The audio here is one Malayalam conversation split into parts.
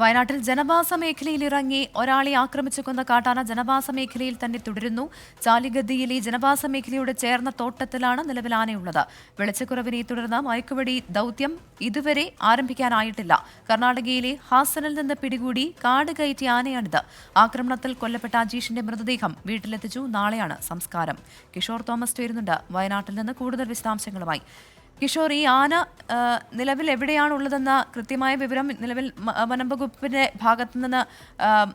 വയനാട്ടിൽ ജനവാസ മേഖലയിൽ ഇറങ്ങി ഒരാളെ ആക്രമിച്ചു കൊന്ന കാട്ടാന ജനവാസ മേഖലയിൽ തന്നെ തുടരുന്നു. ചാലിഗദ്ദിയിലെ ജനവാസ മേഖലയോട് ചേർന്ന തോട്ടത്തിലാണ് നിലവിൽ ആനയുള്ളത്. വെളിച്ചക്കുറവിനെ തുടർന്ന് മയക്കുവടി ദൗത്യം ഇതുവരെ ആരംഭിക്കാനായിട്ടില്ല. കർണാടകയിലെ ഹാസനിൽ നിന്ന് പിടികൂടി കാട് കയറ്റിയ ആനയാണിത്. ആക്രമണത്തിൽ കൊല്ലപ്പെട്ട അജീഷിന്റെ മൃതദേഹം വീട്ടിലെത്തിച്ചു. നാളെയാണ് സംസ്കാരം. കിഷോർ തോമസ് ചേരുന്നുണ്ട്. വയനാട്ടിൽ നിന്ന് കൂടുതൽ വിശദാംശങ്ങളുമായി കിഷോർ ഈ ആന നിലവിൽ എവിടെയാണുള്ളതെന്ന കൃത്യമായ വിവരം നിലവിൽ വനംവകുപ്പിന്റെ വനം വകുപ്പിന്റെ ഭാഗത്തു നിന്ന്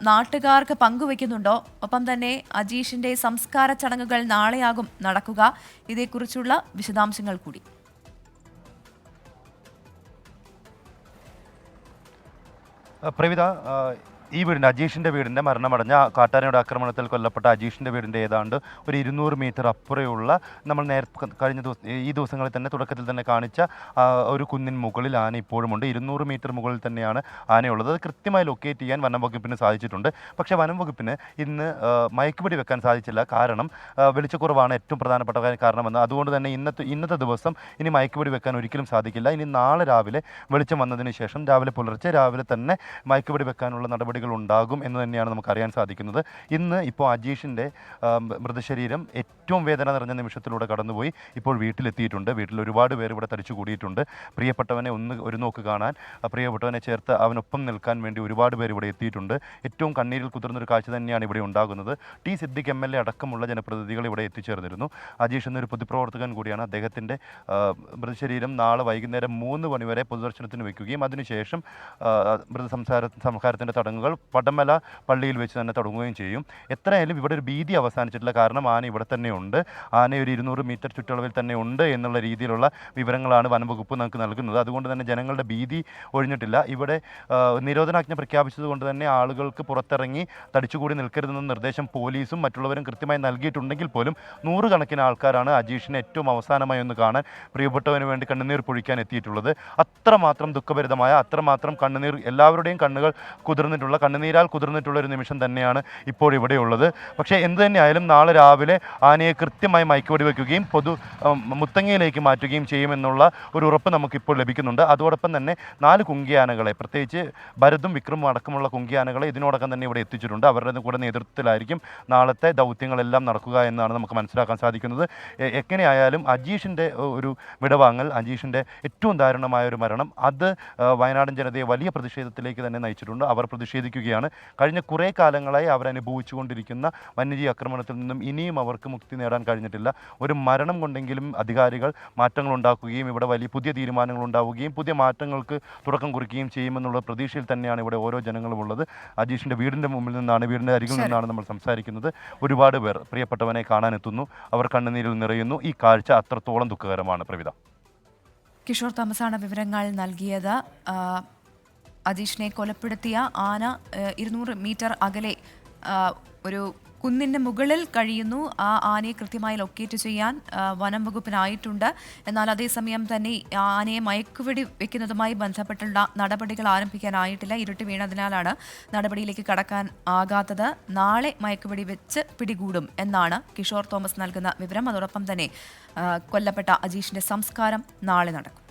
നാട്ടുകാർക്ക് പങ്കുവെക്കുന്നുണ്ടോ? ഒപ്പം തന്നെ അജീഷിന്റെ സംസ്കാര ചടങ്ങുകൾ നാളെയാകും നടക്കുക. ഇതേക്കുറിച്ചുള്ള വിശദാംശങ്ങൾ കൂടി. പ്രവിത ഈ വീടിന്റെ അജീഷിന്റെ വീടിന്റെ മരണമടഞ്ഞ കാട്ടാനയുടെ ആക്രമണത്തിൽ കൊല്ലപ്പെട്ട അജീഷിന്റെ വീടിന്റെ ഏതാണ്ട് ഒരു ഇരുന്നൂറ് മീറ്റർ അപ്പുറയുള്ള നമ്മൾ നേരത്തെ കഴിഞ്ഞ ദിവസം ഈ ദിവസങ്ങളിൽ തന്നെ തുടക്കത്തിൽ തന്നെ കാണിച്ച ഒരു കുന്നിൻ മുകളിൽ ആന ഇപ്പോഴുമുണ്ട്. ഇരുന്നൂറ് മീറ്റർ മുകളിൽ തന്നെയാണ് ആനയുള്ളത്. അത് കൃത്യമായി ലൊക്കേറ്റ് ചെയ്യാൻ വനം വകുപ്പിന് സാധിച്ചിട്ടുണ്ട്. പക്ഷേ വനം വകുപ്പിന് ഇന്ന് മയക്കുപിടി വെക്കാൻ സാധിച്ചില്ല. കാരണം വെളിച്ചക്കുറവാണ് ഏറ്റവും പ്രധാനപ്പെട്ട കാരണമെന്ന്. അതുകൊണ്ട് തന്നെ ഇന്നത്തെ ഇന്നത്തെ ദിവസം ഇനി മയക്കുപിടി വെക്കാൻ ഒരിക്കലും സാധിക്കില്ല. ഇനി നാളെ രാവിലെ വെളിച്ചം വന്നതിന് ശേഷം രാവിലെ പുലർച്ചെ രാവിലെ തന്നെ മയക്കുപിടി വെക്കാനുള്ള നടപടികൾ ഉണ്ടാകും എന്ന് തന്നെയാണ് നമുക്ക് അറിയാൻ സാധിക്കുന്നത്. ഇന്ന് ഇപ്പോൾ അജീഷിന്റെ മൃതശരീരം ഏറ്റവും വേദന നിറഞ്ഞ നിമിഷത്തിലൂടെ കടന്നുപോയി. ഇപ്പോൾ വീട്ടിലെത്തിയിട്ടുണ്ട്. വീട്ടിൽ ഒരുപാട് പേർ ഇവിടെ തടിച്ചു കൂടിയിട്ടുണ്ട് പ്രിയപ്പെട്ടവനെ ഒന്ന് ഒരു നോക്ക് കാണാൻ. പ്രിയപ്പെട്ടവനെ ചേർത്ത് അവനൊപ്പം നിൽക്കാൻ വേണ്ടി ഒരുപാട് പേർ ഇവിടെ എത്തിയിട്ടുണ്ട്. ഏറ്റവും കണ്ണീരിൽ കുതിർന്നൊരു കാഴ്ച തന്നെയാണ് ഇവിടെ ഉണ്ടാകുന്നത്. T. Siddique M. L. A അടക്കമുള്ള ജനപ്രതിനിധികൾ ഇവിടെ എത്തിച്ചേർന്നിരുന്നു. അജീഷ് എന്നൊരു പൊതുപ്രവർത്തകൻ കൂടിയാണ് അദ്ദേഹത്തിന്റെ മൃതശരീരം നാളെ വൈകുന്നേരം മൂന്ന് മണിവരെ പൊതുദർശനത്തിന് വയ്ക്കുകയും അതിനുശേഷം മൃതസംസാര സംസ്കാരത്തിന്റെ ചടങ്ങുകൾ പടമല പള്ളിയിൽ വെച്ച് തന്നെ തുടങ്ങുകയും ചെയ്യും. എത്രയായാലും ഇവിടെ ഒരു ഭീതി അവസാനിച്ചിട്ടില്ല കാരണം ആന ഇവിടെ തന്നെയുണ്ട് ആന ഒരു ഇരുന്നൂറ് മീറ്റർ ചുറ്റളവിൽ തന്നെ ഉണ്ട് എന്നുള്ള രീതിയിലുള്ള വിവരങ്ങളാണ് വനംവകുപ്പ് നമുക്ക് നൽകുന്നത്. അതുകൊണ്ട് തന്നെ ജനങ്ങളുടെ ഭീതി ഒഴിഞ്ഞിട്ടില്ല. ഇവിടെ നിരോധനാജ്ഞ പ്രഖ്യാപിച്ചതുകൊണ്ട് തന്നെ ആളുകൾക്ക് പുറത്തിറങ്ങി തടിച്ചുകൂടി നിൽക്കരുതെന്ന നിർദ്ദേശം പോലീസും മറ്റുള്ളവരും കൃത്യമായി നൽകിയിട്ടുണ്ടെങ്കിൽ പോലും നൂറുകണക്കിന് ആൾക്കാരാണ് അജീഷിനെ ഏറ്റവും അവസാനമായി ഒന്ന് കാണാൻ പ്രിയപ്പെട്ടവന് വേണ്ടി കണ്ണുനീർ പൊഴിക്കാൻ എത്തിയിട്ടുള്ളത്. അത്രമാത്രം ദുഃഖഭരിതമായ അത്രമാത്രം കണ്ണുനീർ എല്ലാവരുടെയും കണ്ണുകൾ കുതിർന്നിട്ടുള്ള കണ്ണുനീരാൽ കുതിർന്നിട്ടുള്ള ഒരു നിമിഷം തന്നെയാണ് ഇപ്പോൾ ഇവിടെയുള്ളത് പക്ഷേ എന്ത് തന്നെയായാലും നാളെ രാവിലെ ആനയെ കൃത്യമായി മയക്കുവടി വയ്ക്കുകയും പൊതു മുത്തങ്ങയിലേക്ക് മാറ്റുകയും ചെയ്യുമെന്നുള്ള ഒരു ഉറപ്പ് നമുക്കിപ്പോൾ ലഭിക്കുന്നുണ്ട്. അതോടൊപ്പം തന്നെ നാല് കുങ്കിയാനകളെ പ്രത്യേകിച്ച് ഭരതും വിക്രമും അടക്കമുള്ള കുങ്കിയാനകളെ ഇതിനോടകം തന്നെ ഇവിടെ എത്തിച്ചിട്ടുണ്ട്. അവരുടെ കൂടെ നേതൃത്വത്തിലായിരിക്കും നാളത്തെ ദൗത്യങ്ങളെല്ലാം നടക്കുക എന്നാണ് നമുക്ക് മനസ്സിലാക്കാൻ സാധിക്കുന്നത്. എങ്ങനെയായാലും അജീഷിന്റെ ഒരു വിടവാങ്ങൽ അജീഷിന്റെ ഏറ്റവും ദാരുണമായ ഒരു മരണം അത് വയനാടൻ ജനതയെ വലിയ പ്രതിഷേധത്തിലേക്ക് തന്നെ നയിച്ചിട്ടുണ്ട്. അവർ പ്രതിഷേധിക്കുകയാണ് കഴിഞ്ഞ കുറേ കാലങ്ങളായി അവരനുഭവിച്ചുകൊണ്ടിരിക്കുന്ന വന്യജീവി ആക്രമണത്തിൽ നിന്നും ഇനിയും അവർക്ക് മുക്തി നേടാൻ കഴിഞ്ഞിട്ടില്ല. ഒരു മരണം കൊണ്ടെങ്കിലും അധികാരികൾ മാറ്റങ്ങൾ ഉണ്ടാക്കുകയും ഇവിടെ വലിയ പുതിയ തീരുമാനങ്ങൾ ഉണ്ടാവുകയും പുതിയ മാറ്റങ്ങൾക്ക് തുടക്കം കുറിക്കുകയും ചെയ്യുമെന്നുള്ള പ്രതീക്ഷയിൽ തന്നെയാണ് ഇവിടെ ഓരോ ജനങ്ങളും ഉള്ളത്. അജീഷിന്റെ വീടിന്റെ മുമ്പിൽ നിന്നാണ് വീടിന്റെ അരികിൽ നിന്നാണ് നമ്മൾ സംസാരിക്കുന്നത്. ഒരുപാട് പേർ പ്രിയപ്പെട്ടവനെ കാണാനെത്തുന്നു. അവർ കണ്ണുനീരിൽ നിറയുന്നു. ഈ കാഴ്ച അത്രത്തോളം ദുഃഖകരമാണ്. പ്രവിത. കിഷോർ തോമസാണ് വിവരങ്ങൾ നൽകിയത്. അജീഷിനെ കൊലപ്പെടുത്തിയ ആന ഇരുന്നൂറ് മീറ്റർ അകലെ ഒരു കുന്നിന്റെ മുകളിൽ കഴിയുന്നു. ആ ആനയെ കൃത്യമായി ലൊക്കേറ്റ് ചെയ്യാൻ വനം വകുപ്പിനായിട്ടുണ്ട്. എന്നാൽ അതേസമയം തന്നെ ആനയെ മയക്കുവെടി വെക്കുന്നതുമായി ബന്ധപ്പെട്ടുള്ള നടപടികൾ ആരംഭിക്കാനായിട്ടില്ല. ഇരുട്ട് വീണതിനാലാണ് നടപടിയിലേക്ക് കടക്കാൻ ആകാത്തത്. നാളെ മയക്കുവെടി വെച്ച് പിടികൂടും എന്നാണ് കിഷോർ തോമസ് നൽകുന്ന വിവരം. അതോടൊപ്പം തന്നെ കൊല്ലപ്പെട്ട അജീഷിന്റെ സംസ്കാരം നാളെ നടക്കും.